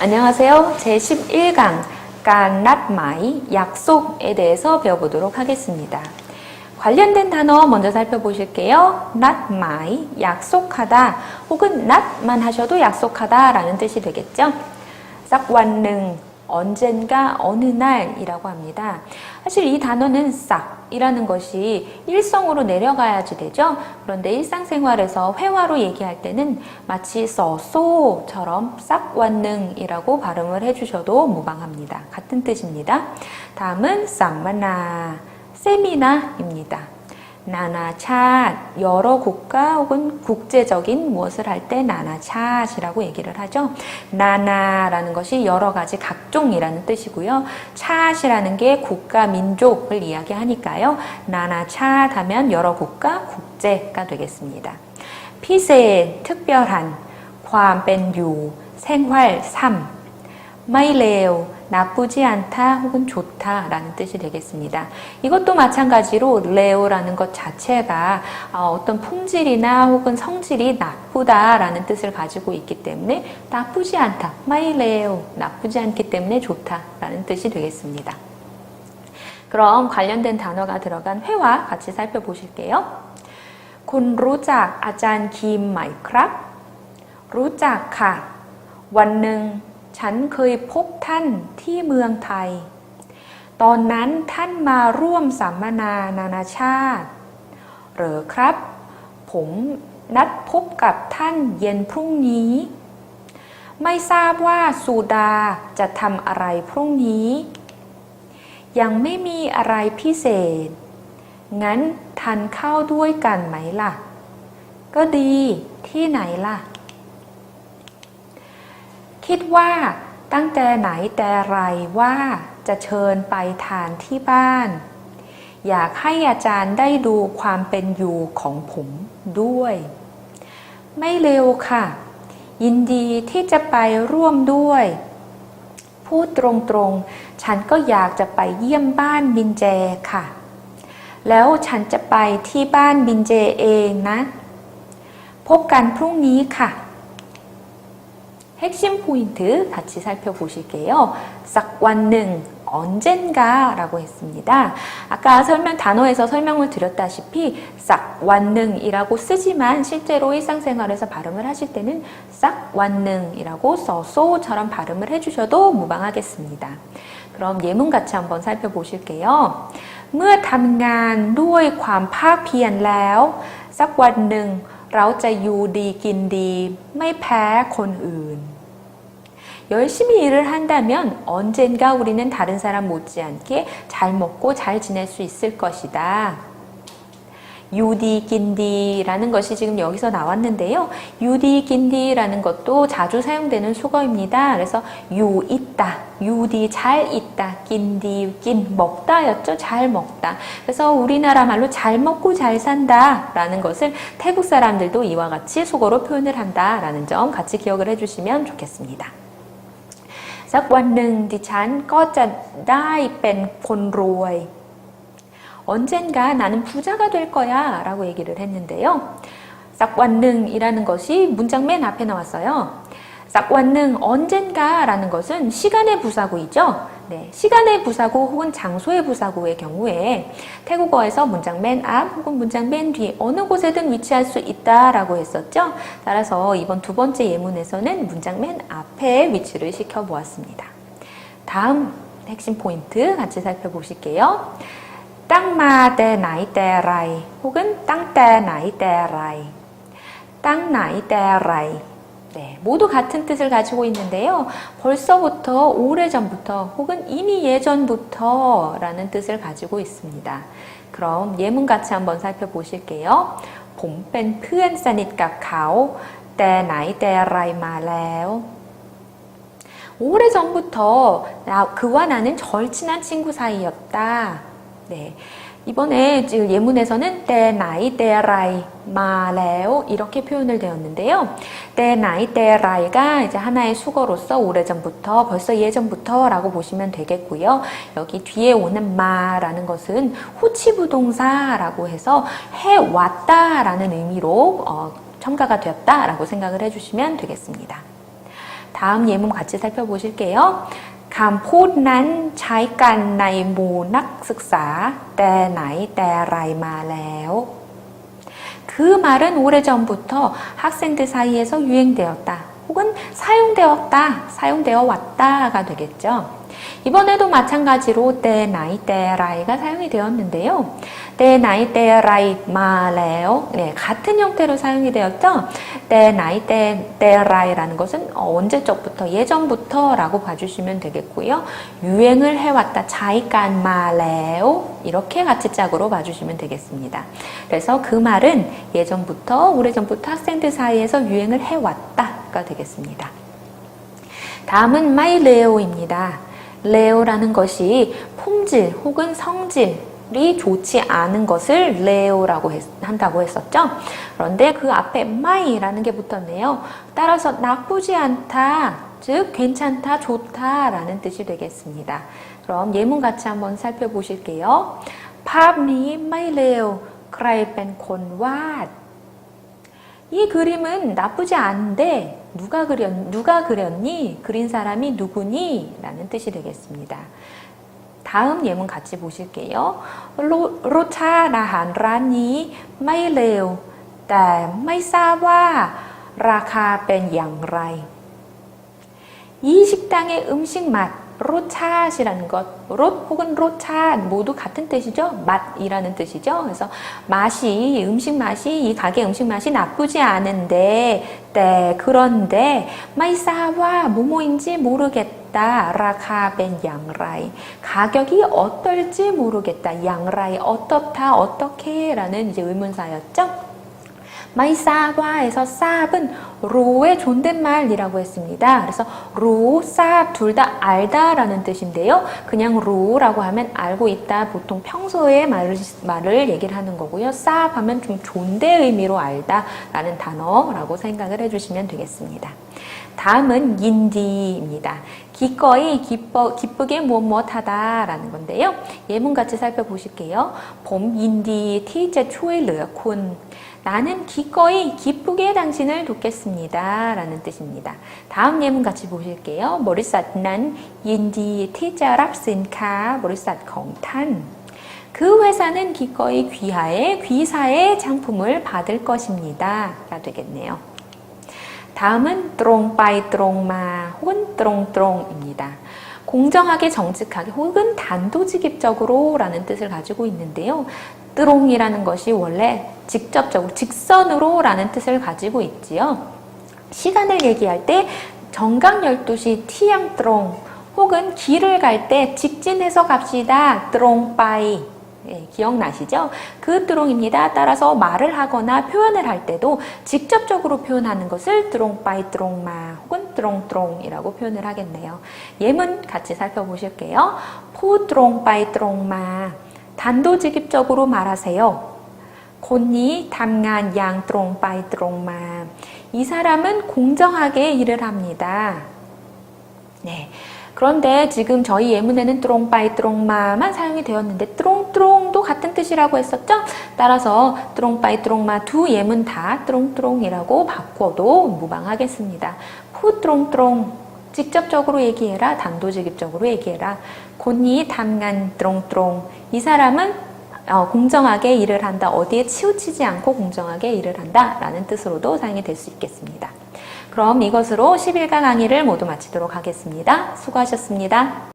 안녕하세요. 제11강 깐낫마이 약속에 대해서 배워보도록 하겠습니다. 관련된 단어 먼저 살펴보실게요. 낫마이 약속하다 혹은 낫만 하셔도 약속하다 라는 뜻이 되겠죠. 싹완능 언젠가 어느 날이라고 합니다. 사실 이 단어는 싹 이라는 것이 일성으로 내려가야지 되죠. 그런데 일상생활에서 회화로 얘기할 때는 마치 써소처럼 싹완능이라고 발음을 해주셔도 무방합니다. 같은 뜻입니다. 다음은 쌍마나 세미나입니다. 나나차 여러 국가 혹은 국제적인 무엇을 할 때 나나차이라고 얘기를 하죠. 나나라는 것이 여러 가지 각종이라는 뜻이고요. 차이라는 게 국가 민족을 이야기하니까요. 나나차 하면 여러 국가 국제가 되겠습니다. 피세 특별한 과뺀유 생활 삶 마이레오 나쁘지 않다 혹은 좋다 라는 뜻이 되겠습니다. 이것도 마찬가지로 레오라는 것 자체가 어, 어떤 품질이나 혹은 성질이 나쁘다 라는 뜻을 가지고 있기 때문에 나쁘지 않다, 마이 레오, 나쁘지 않기 때문에 좋다 라는 뜻이 되겠습니다. 그럼 관련된 단어가 들어간 회화 같이 살펴보실게요. 곤 로작 아짠 김 마이크랍 로작 카 완능 ฉันเคยพบท่านที่เมืองไทย ตอนนั้นท่านมาร่วมสัมมนานานาชาติเหรอครับ ผมนัดพบกับท่านเย็นพรุ่งนี้ ไม่ทราบว่าสุดาจะทำอะไรพรุ่งนี้ ยังไม่มีอะไรพิเศษ งั้นทานข้าวด้วยกันไหมล่ะ ก็ดีที่ไหนล่ะ คิดว่าตั้งแต่ไหนแต่ไรว่าจะเชิญไปทานที่บ้าน อยากให้อาจารย์ได้ดูความเป็นอยู่ของผมด้วย ไม่เร็วค่ะ ยินดีที่จะไปร่วมด้วย พูดตรงๆ ฉันก็อยากจะไปเยี่ยมบ้านบินเจค่ะ แล้วฉันจะไปที่บ้านบินเจเองนะ พบกันพรุ่งนี้ค่ะ 핵심 포인트 같이 살펴보실게요. 싹완능 언젠가라고 했습니다. 아까 설명 단어에서 설명을 드렸다시피 싹완능이라고 쓰지만 실제로 일상생활에서 발음을 하실 때는 싹완능이라고 써소처럼 발음을 해주셔도 무방하겠습니다. 그럼 예문 같이 한번 살펴보실게요. เมื่อทำงานด้วยความภาคเพียรแล้ว สักวันหนึ่งเราจะอยู่ดีกินดี ไม่แพ้คนอื่น 열심히 일을 한다면 언젠가 우리는 다른 사람 못지않게 잘 먹고 잘 지낼 수 있을 것이다. 유디 긴디라는 것이 지금 여기서 나왔는데요. 유디 긴디라는 것도 자주 사용되는 수거입니다. 그래서 유 있다, 유디 잘 있다, 긴디 긴 먹다였죠. 잘 먹다. 그래서 우리나라 말로 잘 먹고 잘 산다라는 것을 태국 사람들도 이와 같이 수거로 표현을 한다라는 점 같이 기억을 해주시면 좋겠습니다. สักวันหนึ่งดิฉันก็จะได้เป็นคนรวย 언젠가 나는 부자가 될 거야 라고 얘기를 했는데요. 싹완능이라는 것이 문장 맨 앞에 나왔어요. 싹완능 언젠가 라는 것은 시간의 부사구이죠. 네, 시간의 부사구 혹은 장소의 부사구의 경우에 태국어에서 문장 맨 앞 혹은 문장 맨뒤 어느 곳에든 위치할 수 있다라고 했었죠. 따라서 이번 두 번째 예문에서는 문장 맨 앞에 위치를 시켜 보았습니다. 다음 핵심 포인트 같이 살펴보실게요. 땅마 때 나이 때 라이 혹은 땅때 나이 때 라이 땅 나이 때 라이 네, 모두 같은 뜻을 가지고 있는데요. 벌써부터, 오래전부터, 혹은 이미 예전부터 라는 뜻을 가지고 있습니다. 그럼 예문 같이 한번 살펴보실게요. 봄뺀 푸엔 사닛가 가오, 때 나이 때 라이 말레오. 오래전부터 그와 나는 절친한 친구 사이였다. 네. 이번에 지금 예문에서는 때 나이 때 라이 마레오 이렇게 표현을 되었는데요. 때 나이 때 라이가 이제 하나의 수거로서 오래전부터 벌써 예전부터라고 보시면 되겠고요. 여기 뒤에 오는 마라는 것은 후치부동사라고 해서 해 왔다라는 의미로 어, 첨가가 되었다라고 생각을 해주시면 되겠습니다. 다음 예문 같이 살펴보실게요. คำพูดนั้นใช้กันในหมู่นักศึกษา แต่ไหนแต่ไรมาแล้ว 그 말은 오래전부터 학생들 사이에서 유행되었다. 혹은 사용되었다, 사용되어 왔다가 되겠죠. 이번에도 마찬가지로 때 나이 때 라이가 사용이 되었는데요. 때 나이 때 라이 마레요. 네, 같은 형태로 사용이 되었죠. 때 나이 때, 때 라이라는 것은 언제적부터 예전부터라고 봐주시면 되겠고요. 유행을 해왔다 자이간 마레요. 이렇게 같이 짝으로 봐주시면 되겠습니다. 그래서 그 말은 예전부터 오래전부터 학생들 사이에서 유행을 해왔다 단어가 되겠습니다. 다음은 마이 레오입니다. 레오라는 것이 품질 혹은 성질이 좋지 않은 것을 레오라고 했, 한다고 했었죠. 그런데 그 앞에 마이라는 게 붙었네요. 따라서 나쁘지 않다, 즉 괜찮다, 좋다라는 뜻이 되겠습니다. 그럼 예문 같이 한번 살펴보실게요. 팝니 마이 레오 크라이펜 콘왓 이 그림은 나쁘지 않은데 누가 그렸 누가 그렸니? 그린 사람이 누구니? 라는 뜻이 되겠습니다. 다음 예문 같이 보실게요. 로차라한 라니 마이레오 마이사와 라카벤 양라이 이 식당의 음식 맛 로차시라는 것, 롯 혹은 로차 모두 같은 뜻이죠. 맛이라는 뜻이죠. 그래서 맛이 음식 맛이 이 가게 음식 맛이 나쁘지 않은데, 네 그런데 마이사와 뭐뭐인지 모르겠다. 라카 벤 양라이 가격이 어떨지 모르겠다. 양라이 어떻다 어떻게라는 이제 의문사였죠. 마이사바에서 쌉은 로의 존댓말이라고 했습니다. 그래서 로, 쌉 둘 다 알다라는 뜻인데요. 그냥 로라고 하면 알고 있다. 보통 평소에 말을, 말을 얘기를 하는 거고요. 쌉 하면 좀 존대 의미로 알다라는 단어라고 생각을 해주시면 되겠습니다. 다음은 인디입니다. 기꺼이 기뻐, 기쁘게 무엇무엇하다라는 건데요. 예문 같이 살펴보실게요. 봄 인디 티제 초에 르군 나는 기꺼이 기쁘게 당신을 돕겠습니다. 라는 뜻입니다. 다음 예문 같이 보실게요. 머리삿 난 인디 티자 랍 신카 머리삿 공탄 그 회사는 기꺼이 귀하의 귀사의 상품을 받을 것입니다. 가 되겠네요. 다음은 뚜롱빠이 뚜롱마 혹은 뚜롱뚜롱입니다. 공정하게 정직하게 혹은 단도직입적으로 라는 뜻을 가지고 있는데요. 뚜롱이라는 것이 원래 직접적으로 직선으로 라는 뜻을 가지고 있지요. 시간을 얘기할 때 정각 12시 티양 뚜롱 혹은 길을 갈 때 직진해서 갑시다. 뚜롱빠이 예, 기억나시죠? 그 뚜롱입니다. 따라서 말을 하거나 표현을 할 때도 직접적으로 표현하는 것을 뚜롱빠이 뚜롱마 혹은 뚜롱뚜롱이라고 표현을 하겠네요. 예문 같이 살펴보실게요. 포 뚜롱빠이 뚜롱마 단도직입적으로 말하세요. 곤니 담간 양 뚜롱빠이 뚜롱마 이 사람은 공정하게 일을 합니다. 네. 그런데 지금 저희 예문에는 뚜롱 빠이 뚜롱마만 사용이 되었는데 뚜롱 뚜롱도 같은 뜻이라고 했었죠? 따라서 뚜롱 빠이 뚜롱마 두 예문 다 뚜롱 뚜롱이라고 바꿔도 무방하겠습니다. 푸 뚜롱 뚜롱 직접적으로 얘기해라 단도직입적으로 얘기해라 곤니 담간 뚜롱뚜롱 이 사람은 어, 공정하게 일을 한다 어디에 치우치지 않고 공정하게 일을 한다 라는 뜻으로도 사용이 될 수 있겠습니다. 그럼 이것으로 11강 강의를 모두 마치도록 하겠습니다. 수고하셨습니다.